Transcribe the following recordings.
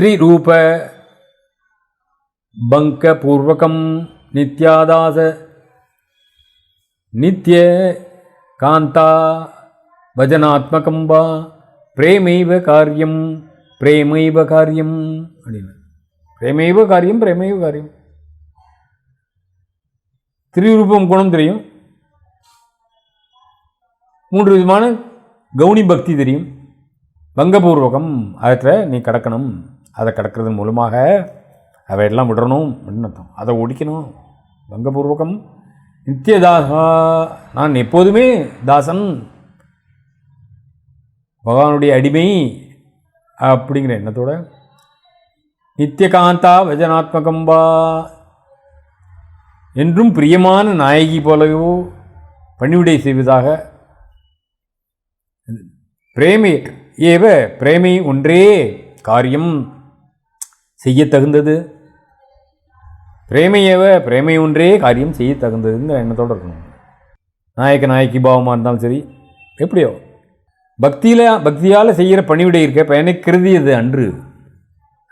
த்ரிரூப பங்கபூர்வகம் நித்யாதாச நித்ய காந்தா பஜனாத்மகம் வா பிரேமைவ காரியம் பிரேமைவ காரியம் அப்படின்னு. பிரேமைவ காரியம் பிரேமைவ காரியம். திரிரூபம் குணம் தெரியும். மூன்று விதமான கவுனி பக்தி தெரியும். பங்கபூர்வகம் அதில் நீ கடக்கணும். அதை கடக்கிறதன் மூலமாக அவையெல்லாம் விடணும் அப்படின்னு அர்த்தம். அதை ஒடிக்கணும் பங்கபூர்வகம் நித்தியதாசா நான் எப்போதுமே தாசன். பகவானுடைய அடிமை அப்படிங்கிற எண்ணத்தோட நித்தியகாந்தா வஜனாத்மகம் வா. என்றும் பிரியமான நாயகி போலவோ பணிவிடை செய்வதாக. பிரேமை ஏவ பிரேமை ஒன்றே காரியம். செய்ய தகுந்தது பிரேமை பிரேமை ஒன்றே காரியம் செய்ய தகுந்ததுங்கிற எண்ணத்தோடு இருக்கணும். நாயக்க நாயக்கி பாவமாக இருந்தாலும் சரி எப்படியோ. பக்தியில் பக்தியால் செய்கிற பணிவிடை இருக்க பயனை கருதியது அன்று?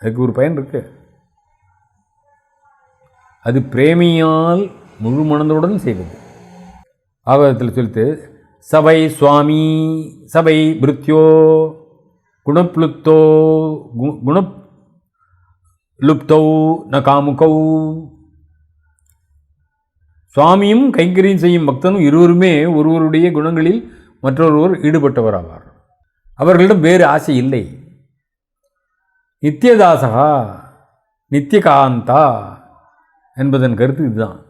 அதுக்கு ஒரு பயன் இருக்கு. அது பிரேமியால் முழு மனதுடன் செய்வது. ஆபத்தில் சொல்லித்து சபை சுவாமி சபை பிருத்யோ குணப்ளுத்தோ கு- குண லுப்தௌ ந காமுகௌ சுவாமியும் கைங்கரியம் செய்யும் பக்தனும் இருவருமே ஒருவருடைய குணங்களில் மற்றொருவர் ஈடுபட்டவர் ஆவார் அவர்களிடம் வேறு ஆசை இல்லை. நித்தியதாசகா நித்தியகாந்தா என்பதன் கருத்து இதுதான்.